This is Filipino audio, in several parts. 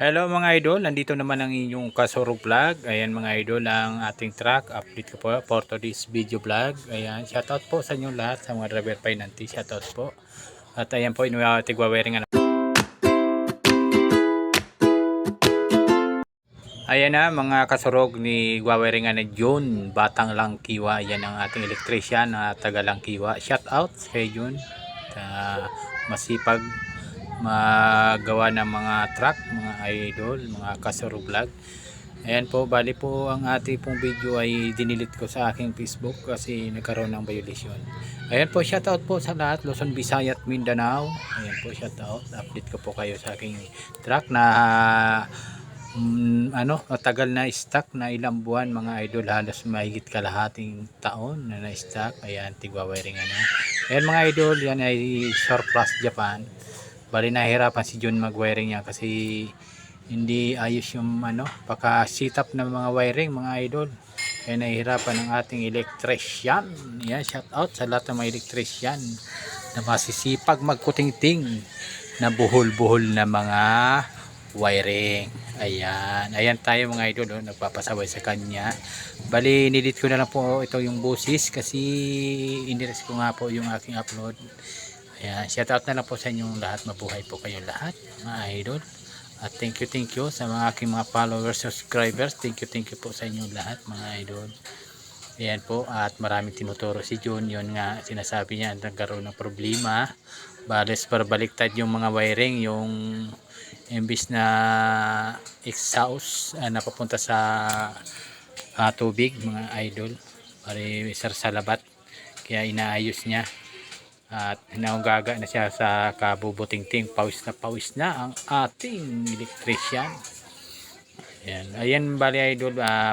Hello mga idol, nandito naman ang inyong Kasoro Vlog. Ayan mga idol, ang ating track. Update ko po for today's video vlog. Ayan, shoutout po sa inyo lahat sa mga driver pinanti. Shoutout po. At ayan po, inuwatig wawaring ano. Ayan na mga kasurog ni Gwawaringan na Jun, Batang Langkiwa. Ayan ang ating electrician na taga Langkiwa. Shoutout kay Jun. Uh, masipag magawa ng mga truck, mga idol, mga kasuro vlog. Ayan po, bali po ang ating pong video ay dinilit ko sa aking Facebook kasi nagkaroon ng violation. Ayan po, shoutout po sa lahat, Luzon, Visayas, Mindanao. Ayan po, shoutout. Update ko po kayo sa aking truck na mm, ano, matagal na stock na ilang buwan mga idol, halos mahigit kalahating taon na na-stock. Ayan, tigwawiring ano. Ayan mga idol, yan ay surplus Japan bali nahirapan si John mag-wiring niya kasi hindi ayos yung ano, paka sit up ng mga wiring mga idol. Kaya nahihirapan ng ating electrician. Yan, shout out sa lahat ng mga electrician na masisipag magkuting-ting na buhol-buhol na mga wiring. Ayan. Ayan tayo mga idol. Oh, nagpapasaway sa kanya. Bali, nilit ko na lang po ito yung busis kasi iniris ko nga po yung aking upload. Ayan, shout out na lang po sa inyong lahat. Mabuhay po kayo lahat, mga idol. At thank you, thank you sa mga aking mga followers, subscribers. Thank you, thank you po sa inyong lahat, mga idol. Ayan po, at maraming tinuturo si Jun. Yun nga, sinasabi niya, nagkaroon ng problema. Para baliktad yung mga wiring, yung imbis na exhaust uh, napapunta sa uh, tubig, mga idol. Pari sarsalabat. Kaya inaayos niya at naugaga na siya sa kabubutingting. Pawis na pawis na ang ating electrician. Ayan, ayan bali idol uh,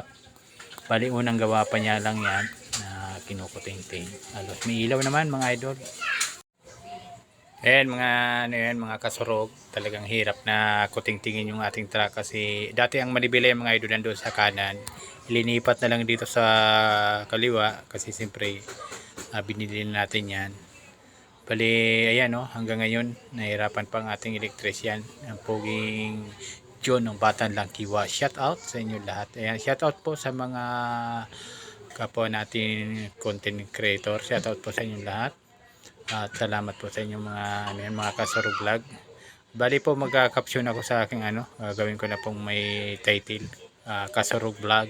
bali unang gawa pa niya lang yan na kinukutingting. Alos may ilaw naman mga idol. Ayan mga ano yan, mga kasurog. Talagang hirap na kutingtingin yung ating truck kasi dati ang manibili mga idol nandun sa kanan. Ilinipat na lang dito sa kaliwa kasi siyempre uh, binili natin yan Bali, ayan no, hanggang ngayon, nahirapan pa ang ating electrician, ang poging John ng Batan Langkiwa. Shout out sa inyo lahat. Ayan, shout out po sa mga kapwa natin content creator. Shout out po sa inyo lahat. At salamat po sa inyong mga ano yan, mga kasaro vlog. Bali po magka-caption ako sa aking ano, gagawin ko na pong may title, uh, kasaro vlog.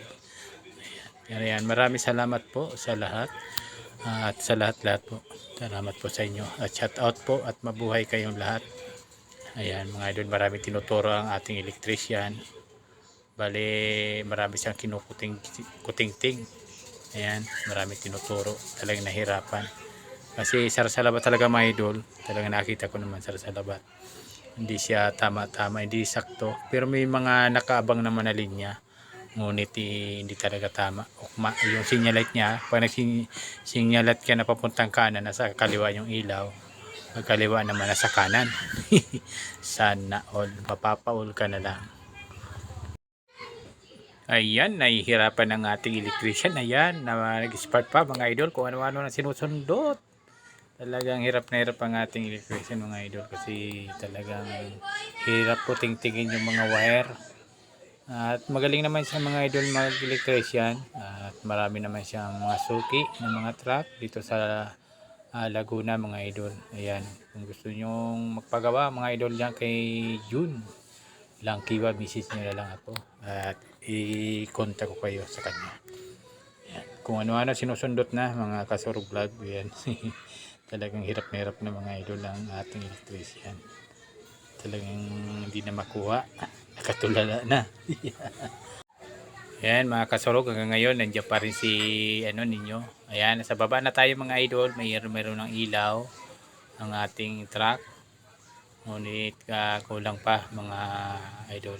Ayan, ayan, maraming salamat po sa lahat. Uh, at sa lahat-lahat po. Salamat po sa inyo. At shout out po at mabuhay kayong lahat. Ayan mga idol, marami tinuturo ang ating electrician. Bale, marami siyang kinukuting kuting-ting. Ayan, marami tinuturo. Talagang nahirapan. Kasi sarasalabat talaga mga idol. Talagang nakita ko naman sarasalabat. Hindi siya tama-tama, hindi sakto. Pero may mga nakaabang naman na linya ngunit eh, hindi talaga tama. Ukma, yung signal light niya pag nagsignal light ka na papuntang kanan nasa kaliwa yung ilaw pag kaliwa naman nasa kanan. Sana all mapapaul ka na lang. Ayan nahihirapan ng ating electrician. Ayan na nag-spark pa mga idol kung ano-ano na sinusundot. Talagang hirap na hirap ang ating electrician mga idol kasi talagang hirap po tingtingin yung mga wire at magaling naman siya mga idol mag-electrician. At marami naman siyang mga suki ng mga truck dito sa uh, Laguna mga idol. Ayan. Kung gusto nyong magpagawa mga idol dyan kay June. Lang kiwa, message nyo na lang ako. At i-contact ko kayo sa kanya. Ayan. Kung ano-ano sinusundot na mga kasurog vlog. Ayan. Talagang hirap na hirap na mga idol ang ating electrician. Talagang hindi na makuha nakatulala na Ayan mga kasurog hanggang ngayon nandiyan pa rin si ano ninyo. Ayan sa baba na tayo mga idol. Mayroon mayroon ng ilaw ang ating truck. Ngunit uh, kulang pa mga idol.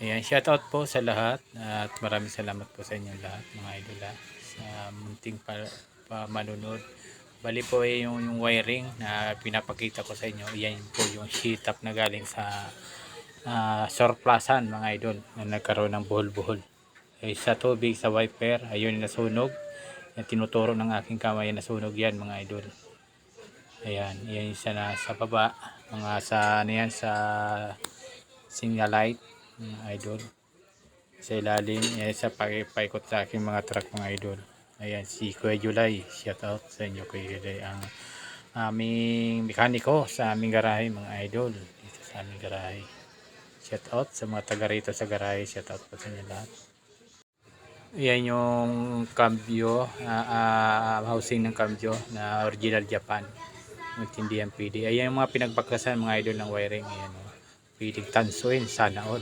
Ayan shout out po sa lahat at maraming salamat po sa inyo lahat mga idol ha, sa munting pa, pa manunod. Bali po eh, yung, yung wiring na pinapakita ko sa inyo. Yan po yung sheet up na galing sa uh, surplusan mga idol na nagkaroon ng buhol-buhol. Eh, sa tubig sa wiper ayun nasunog. Yung tinuturo ng aking kamay nasunog yan mga idol. Ayan yan isa na sa baba mga sa ano yan sa signalite mga idol. Sa ilalim yan sa paikot sa aking mga truck mga idol. Ayan si Kuya Julay shout out sa inyo Kuya Julay ang aming mekaniko sa aming garahe mga idol dito sa aming garahe shout out sa mga taga rito sa garahe shout out po sa inyo lahat yan yung cambio ah, ah, housing ng cambio na original Japan Magtindihan PD. Ayan yung mga pinagbakasan mga idol ng wiring. Ayan o. Pwedeng tansuin. Sana all.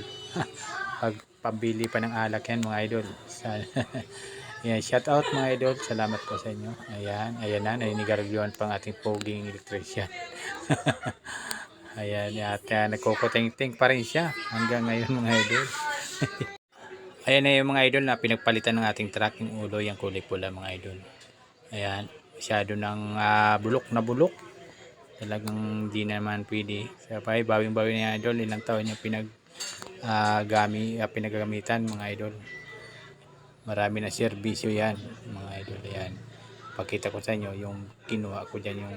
Pag pambili pa ng alak yan mga idol. Sana. Ayan, shout out mga idol. Salamat po sa inyo. Ayan, ayan na. Naninigarilyoan pang ating poging electrician. ayan, at uh, nagkukuting-ting pa rin siya hanggang ngayon mga idol. ayan na yung mga idol na pinagpalitan ng ating truck yung ulo, yung kulay pula mga idol. Ayan, masyado ng ah, bulok na bulok. Talagang di naman pwede. Sa pa bawing bawi ni idol. Ilang taon yung pinag ah, gami, ah, pinagagamitan mga idol. Marami na serbisyo yan mga idol. Yan pakita ko sa inyo yung kinuha ko dyan yung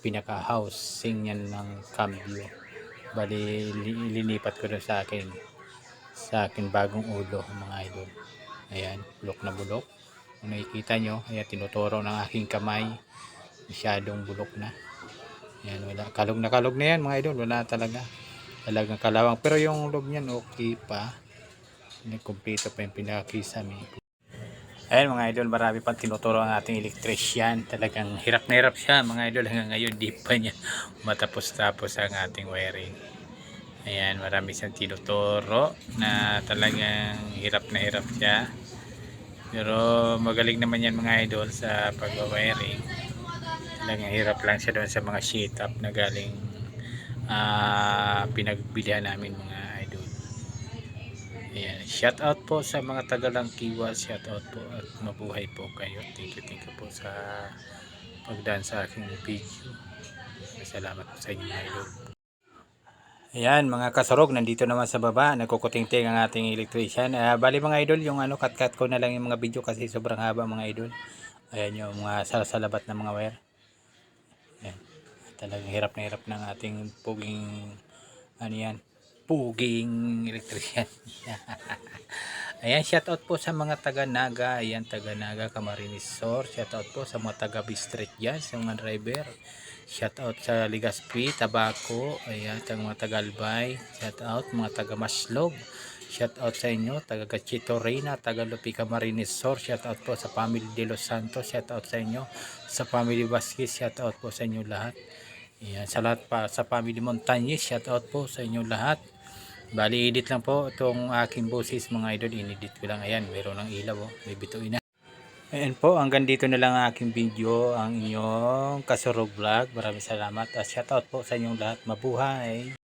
pinaka housing yan ng cambio bali li- linipat ko doon sa akin sa akin bagong ulo mga idol ayan bulok na bulok kung nakikita nyo ayan tinuturo ng aking kamay masyadong bulok na yan, wala. Kalog na kalog na yan mga idol. Wala talaga. Talagang kalawang. Pero yung loob niyan okay pa. Nagkumpleto pa yung pinakisame. Ayan mga idol, marami pang tinuturo ang ating electrician. Talagang hirap na hirap siya mga idol. Hanggang ngayon, di pa niya matapos-tapos ang ating wiring. Ayan, marami siyang tinuturo na talagang hirap na hirap siya. Pero magaling naman yan mga idol sa pag-wiring talagang hirap lang siya doon sa mga sheet up na galing ah, pinagbilihan namin mga Ayan. shout out po sa mga tagalang kiwa shout out po at mabuhay po kayo thank you thank you po sa pagdaan sa aking video salamat po sa inyo mga idol Ayan mga kasarog, nandito naman sa baba, nagkukuting-ting ang ating electrician. Ah, bali mga idol, yung ano, cut-cut ko na lang yung mga video kasi sobrang haba mga idol. Ayan yung mga sasalabat na mga wire. Ayan. Talagang hirap na hirap ng ating puging ano yan, puging electrician. Ayan, shout out po sa mga taga Naga. Ayan, taga Naga, Camarines Sur. Shout out po sa mga taga Bistret dyan, sa mga driver. Shout out sa Ligaspi, Tabaco. Ayan, sa mga taga Albay. Shout out mga taga Maslog. Shout out sa inyo, taga Gachito Reyna, taga Lupi Camarines Sur. Shout out po sa family de Los Santos. Shout out sa inyo. Sa family Vasquez, shout out po sa inyo lahat. Ayan, sa lahat pa, sa family Montañez, shout out po sa inyo lahat. Bali, edit lang po itong aking boses mga idol. Inedit ko lang. Ayan, meron ng ilaw. Oh. May bituin na. Ayan po, hanggang dito na lang ang aking video. Ang inyong kasurog vlog. Maraming salamat. At shout out po sa inyong lahat. Mabuhay!